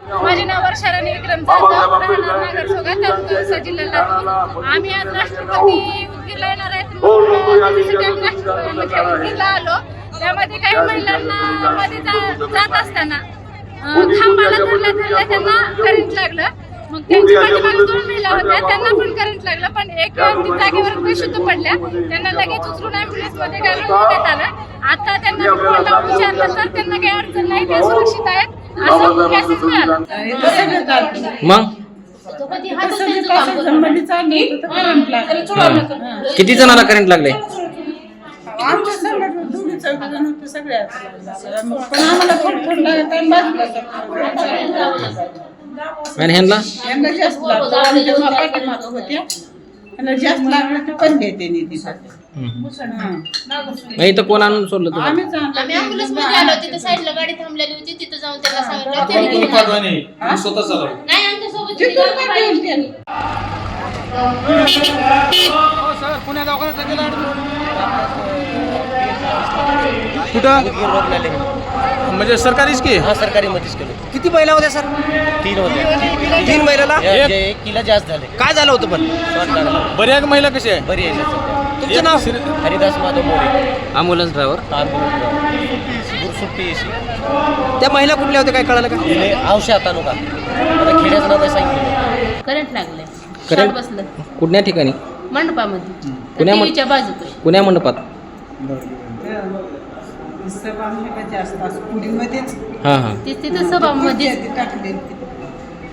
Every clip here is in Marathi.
माझे नाव वर्षा राणी विक्रम जाधव राहणार नागरसोगा तालुका जिल्हा लातूर आम्ही आज राष्ट्रपती उदगीरला येणार आहेत. म्हणून त्याच्यासाठी आम्ही राष्ट्रपती म्हणजे उदगीरला आलो. त्यामध्ये काही महिलांना मध्ये जात असताना खांबाला धरल्या धरल्या त्यांना करंट लागलं. मग त्यांची पाठीमागे दोन महिला होत्या त्यांना पण करंट लागलं पण एक व्यक्ती जागेवर बेशुद्ध पडल्या. त्यांना लगेच उचलून ॲम्ब्युलन्समध्ये घालून नेण्यात आलं. आता त्यांना फोन लावून विचारलं तर त्यांना काही अडचण नाही ते सुरक्षित आहेत. मग? किती जणांना करंट लागले? आणि ह्यांना? जास्त लागलं आमच्या मा- पाठीमागं होत्या यांना जास्त लागलं ते पण देते नी तिथं हां. मग इथं कोण आणून सोडलं तुम्हाला आम्ही मध्ये आलो तिथं साईडला गाडी थांबलेली होती तिथं जाऊन त्यांना सांगितलं त्यांनी घेऊन आले. स्वतः नाही आमच्यासोबत तिथून होती. पण देऊन त्यांनी. कुठं? म्हणजे सरकारीच की? हा सरकारी मध्येच केलं. किती महिला होत्या सर? तीन होते. तीन महिलाला या- जे एक किला जास्त झाले. काय झालं होतं पण? लागला. बऱ्याच महिला कशी आहे? बरी आहे सध्या. तुमचं नाव? हरिदास माधव मोरे. ॲम्ब्युलन्स ड्रायव्हर गुरसुट्टी एसी त्या महिला कुठल्या होत्या काय कळालं का? दिले औषध आता नका. आता खेड्याचं नाव काय सांगितलं? करंट लागले Current? शॉर्ट बसलं. कुठल्या ठिकाणी? मंडपामध्ये. पुण्या मं- टीव्हीच्या बाजूकडे. पुण्या मंडपात सभा म्हणजे जास्त असं पुडीमध्येच हां हां. ती तिथं सभामध्ये ते टाकले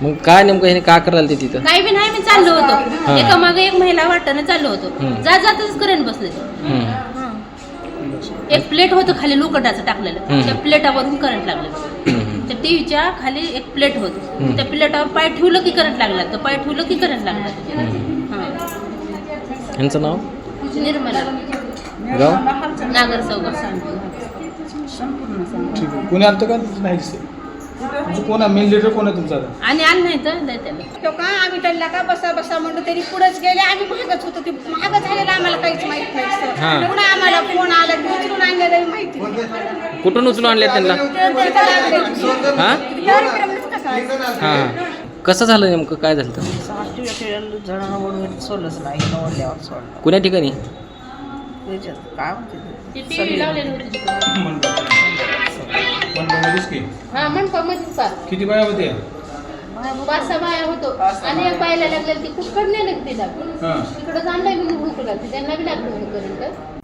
मग काय नेमकं ह्याने काय करायला ते तिथं? काही बी नाही मी चाललो हा. होतो एका मागे एक महिला वाटणं चाललो होतो. हम्म. जात जातच करंट बसले हम्म. एक प्लेट होतं खाली लोखंडाचं टाकलेलं. हम्म. त्या प्लेटावरून करंट लागलं. हम्म. त्या टीव्हीच्या खाली एक प्लेट होती. हम्म. त्या प्लेटावर पाय ठेवलं की करंट लागला. तर पाय ठेवलं की करंट लागला. हां. ह्यांचं नाव? निर्मला. गाव? नागर चौघ संपूर्ण संपूर्ण. ठीक आहे कोणी आलं का नाही दिसते म्हणजे कोण आहे मेन लिडर कोण आहे तुमचा आता? आणि आलं नाही तर नाही त्याला तो का आम्ही त्यांना का बसा बसा म्हणलं तरी पुढेच गेले आम्ही महागच होतो ते महाग झालेलं आम्हाला काहीच माहीत नाही सर हा. पुन्हा आम्हाला फोन आला की उचलून आणलेलं माहिती नाही. कुठून उचलून आणले त्यांना ते- ते तर लागले. हां कार्यक्रम नसता काय? हां कसं झालं नेमकं काय झालं तर जणांना सोडलंच नाही नवरल्यावर सोडलं कुण्या ठिकाणी त्याच्यात काय म्हणते ते? की हा मंडपामध्ये पार किती बाया होत्या? पाच सहा बाया होतो. आणि एक बायला लागलेलं ती कुठकडे नेलं तिला हां. तिकडं आणलंय मी हुकला त्यांना बी लागलं करंट.